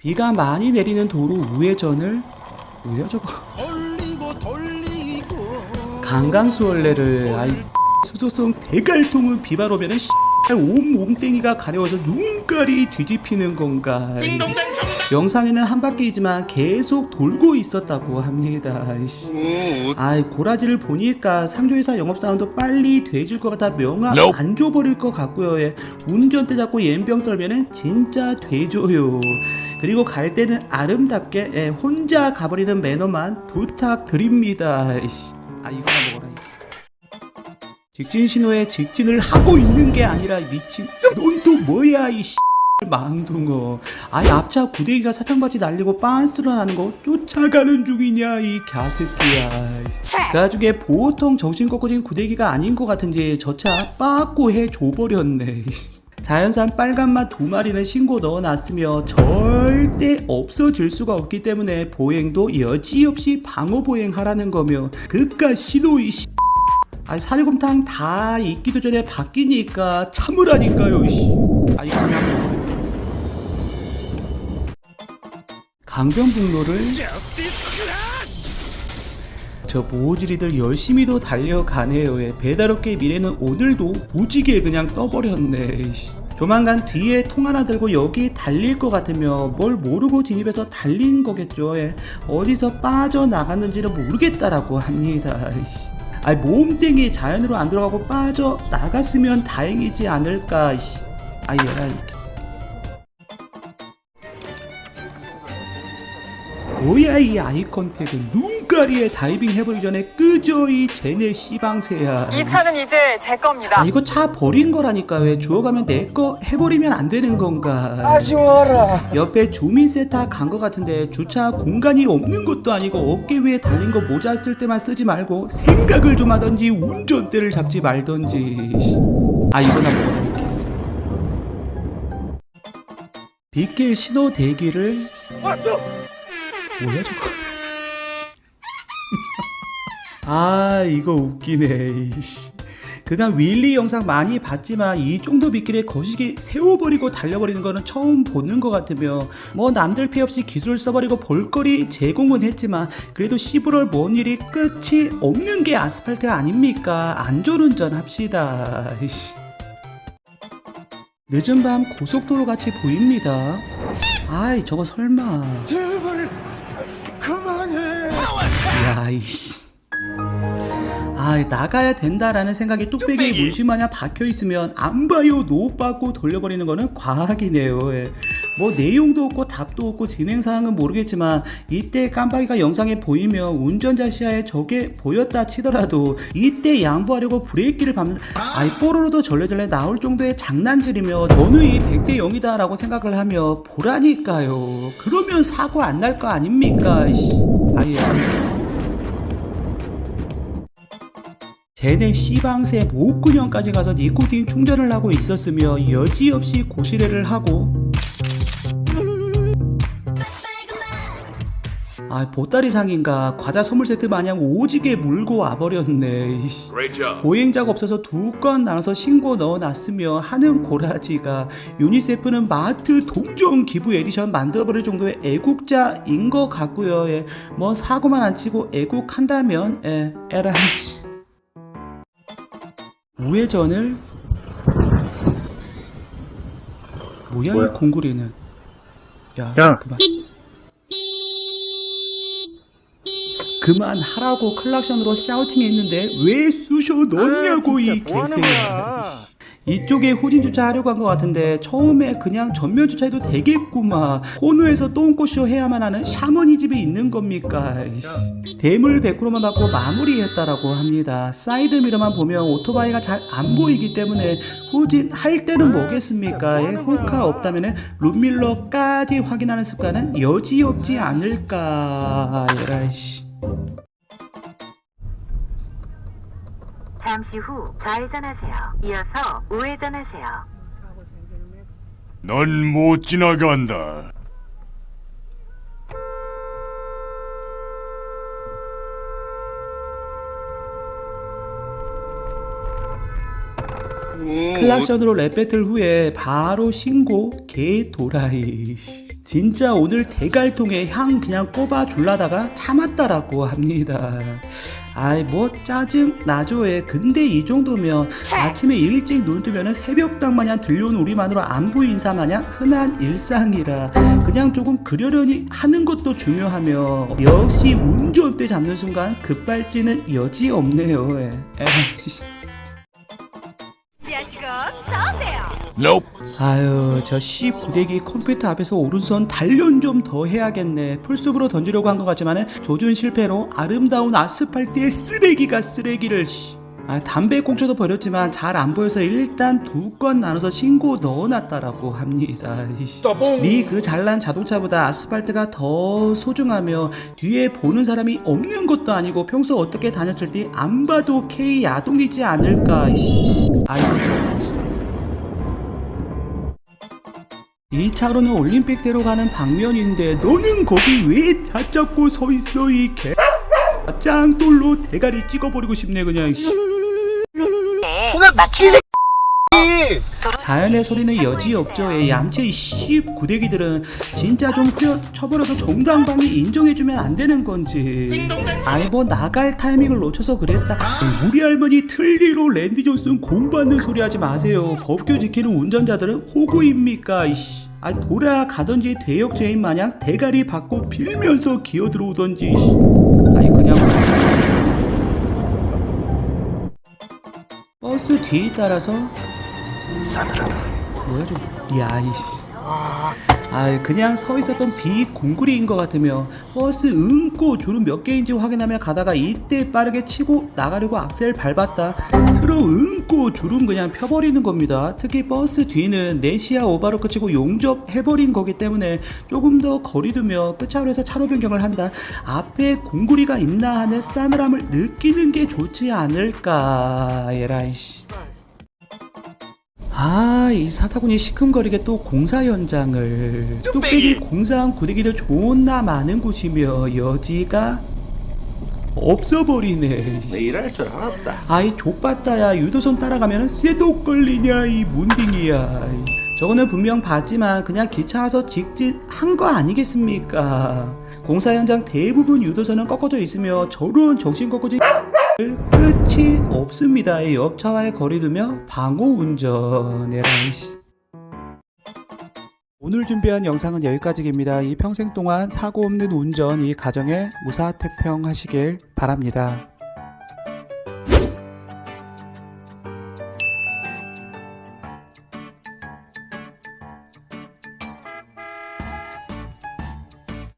비가 많이 내리는 도로 우회전을 뭐야 저거 강강수월래를 아이 수도성 대갈통은 비바로 오면은 온 몸땡이가 가려워서 눈깔이 뒤집히는 건가 영상에는 한 바퀴이지만 계속 돌고 있었다고 합니다. 아이 고라지를 보니까 상조회사 영업사원도 빨리 돼질 것 같아 명함. 안 줘버릴 것 같고요 예. 운전대 잡고 옌병 떨면은 진짜 돼줘요 그리고 갈 때는 아름답게 예, 혼자 가버리는 매너만 부탁드립니다. 아 이거나 먹어라. 직진 신호에 직진을 하고 있는 게 아니라 미친 넌 또 뭐야 이 씨. 망둥어 아이 앞차 구데기가 사탕바지 날리고 빤스러 나는 거 쫓아가는 중이냐 이 갸스끼야 그 와중에 보통 정신 꺾어진 구데기가 아닌 것 같은지 저 차 빠꾸 해 줘버렸네 자연산 빨간맛 두 마리는 신고 넣어놨으며 절대 없어질 수가 없기 때문에 보행도 여지없이 방어 보행하라는 거며 그깟 신호이 씨. 아니 사리곰탕 다 익기도 전에 바뀌니까 참으라니까요 씨. 아 이거 그냥 강변북로를 저 모질이들 열심히도 달려가네요. 예. 배달업계 미래는 오늘도 무지개 그냥 떠버렸네. 씨. 조만간 뒤에 통 하나 들고 여기 달릴 것 같으며 뭘 모르고 진입해서 달린 거겠죠. 예. 어디서 빠져나갔는지는 모르겠다라고 합니다. 씨. 아이 몸땡이 자연으로 안 들어가고 빠져 나갔으면 다행이지 않을까. 씨. 아 얘라. 뭐야 이 아이 컨택은 눈가리에 다이빙 해버리기 전에 끄져 이 쟤네 씨방새야. 이 차는 이제 제 겁니다. 아 이거 차 버린 거라니까 왜 주워가면 내 거 해버리면 안 되는 건가. 아쉬워라. 옆에 주민센터 간거 같은데 주차 공간이 없는 것도 아니고 어깨 위에 달린 거 모자 쓸 때만 쓰지 말고 생각을 좀 하던지 운전대를 잡지 말던지. 아 이거나 이렇게 빗길 신호 대기를. 뭐야 저거 아 이거 웃기네 이씨. 그간 윌리 영상 많이 봤지만 이 정도 빗길에 거시기 세워버리고 달려버리는 거는 처음 보는 것 같으며 뭐 남들 피해 없이 기술 써버리고 볼거리 제공은 했지만 그래도 11월 뭔 일이 끝이 없는 게 아스팔트 아닙니까 안전운전 합시다 이씨. 늦은 밤 고속도로 같이 보입니다 아이 저거 설마 제발 그만해 야이씨. 아, 나가야 된다라는 생각이 뚝배기에 물심 마냥 박혀 있으면 안 봐요, 노 받고 돌려버리는 거는 과학이네요. 예. 뭐 내용도 없고 답도 없고 진행 사항은 모르겠지만 이때 깜빡이가 영상에 보이면 운전자 시야에 저게 보였다 치더라도 이때 양보하려고 브레이크를 밟는 아이 뽀로로도 절레절레 나올 정도의 장난질이며 전우이 100대 0이다라고 생각을 하며 보라니까요. 그러면 사고 안 날 거 아닙니까? 아예. 쟤네 씨방새 목근형까지 가서 니코틴 충전을 하고 있었으며 여지없이 고시래를 하고 아 보따리상인가 과자 선물 세트 마냥 오지게 물고 와버렸네. 보행자가 없어서 두 건 나눠서 신고 넣어놨으며 하는 고라지가 유니세프는 마트 동종 기부 에디션 만들어버릴 정도의 애국자인 것 같고요 예. 뭐 사고만 안 치고 애국한다면 예. 에라이 씨. 우회전을 뭐야, 이 공구리는 야, 야. 그만 그만 하라고 클락션으로 샤우팅했는데 왜 쑤셔 넣냐고 아, 이뭐 거야? 이쪽에 후진 주차하려고 한 것 같은데 처음에 그냥 전면 주차해도 되겠구만 코너에서 똥꼬쇼 해야만 하는 샤머니즘이 있는 겁니까. 대물 100%만 받고 마무리했다라고 합니다. 사이드 미러만 보면 오토바이가 잘 안 보이기 때문에 후진 할 때는 뭐겠습니까? 예, 후카 없다면 룸밀러까지 확인하는 습관은 여지없지 않을까. 에라이씨 잠시 후 좌회전하세요. 이어서 우회전하세요. 넌 못 지나간다. 클락션으로 랩 배틀 후에 바로 신고 개 도라이 진짜 오늘 대갈통에 향 그냥 꼽아 줄라다가 참았다라고 합니다. 아이 뭐 짜증 나죠에 근데 이 정도면 아침에 일찍 눈 뜨면은 새벽당 마냥 들려오는 우리만으로 안부 인사 마냥 흔한 일상이라 그냥 조금 그러려니 하는 것도 중요하며 역시 운전대 잡는 순간 급발진은 여지 없네요. 예. 에이, 야시고 쏘 세요. 아유 저씨 부대기 컴퓨터 앞에서 오른손 단련 좀 더 해야겠네 풀숲으로 던지려고 한 것 같지만은 조준 실패로 아름다운 아스팔트에 쓰레기가 쓰레기를 씨. 아, 담배 꽁초도 버렸지만 잘 안 보여서 일단 두 건 나눠서 신고 넣어놨다라고 합니다. 미그 잘난 자동차보다 아스팔트가 더 소중하며 뒤에 보는 사람이 없는 것도 아니고 평소 어떻게 다녔을 때안 봐도 K 야동이지 않을까. 이씨. 아이 고. 이 차로는 올림픽대로 가는 방면인데 너는 거기 왜 다잡고 서 있어 이 개. 짱돌로 대가리 찍어버리고 싶네 그냥. 씨. 자연의 소리는 여지 없죠. 이 얌체 이씨 구대기들은 진짜 좀 후려 쳐버려도 정당방위 인정해주면 안 되는 건지. 아이 뭐 나갈 타이밍을 놓쳐서 그랬다. 우리 할머니 틀리로 랜디 존슨 공받는 소리 하지 마세요. 법규 지키는 운전자들은 호구입니까? 이씨. 아 돌아가던지 대역죄인 마냥 대가리 받고 빌면서 기어 들어오던지. 이씨. 아니 그냥. 버스 뒤에 따라서 싸늘하다. 뭐야 좀. 야 이씨. 아 그냥 서 있었던 비 공구리인 것 같으며 버스 응고 줄은 몇 개인지 확인하며 가다가 이때 빠르게 치고 나가려고 악셀 밟았다 틀어 응고 줄은 그냥 펴버리는 겁니다 특히 버스 뒤는 네시아 오바로 끝이고 용접해버린 거기 때문에 조금 더 거리 두며 끝차로에서 차로 변경을 한다 앞에 공구리가 있나 하는 싸늘함을 느끼는 게 좋지 않을까 에라이씨 아, 이 사타구니 시큼거리게 또 공사 현장을 뚝배기 공사한 구데기도 존나 많은 곳이며 여지가 없어버리네. 내 일할 줄 알았다. 아이 족봤다야 유도선 따라가면 쇠독 걸리냐 이 문딩이야. 저거는 분명 봤지만 그냥 기차와서 직진한 거 아니겠습니까? 공사 현장 대부분 유도선은 꺾어져 있으며 저런 정신 꺾어진 끝이 없습니다. 이 옆차와의 거리 두며 방호 운전. 에라이씨. 오늘 준비한 영상은 여기까지입니다. 이 평생 동안 사고 없는 운전 이 가정에 무사태평하시길 바랍니다.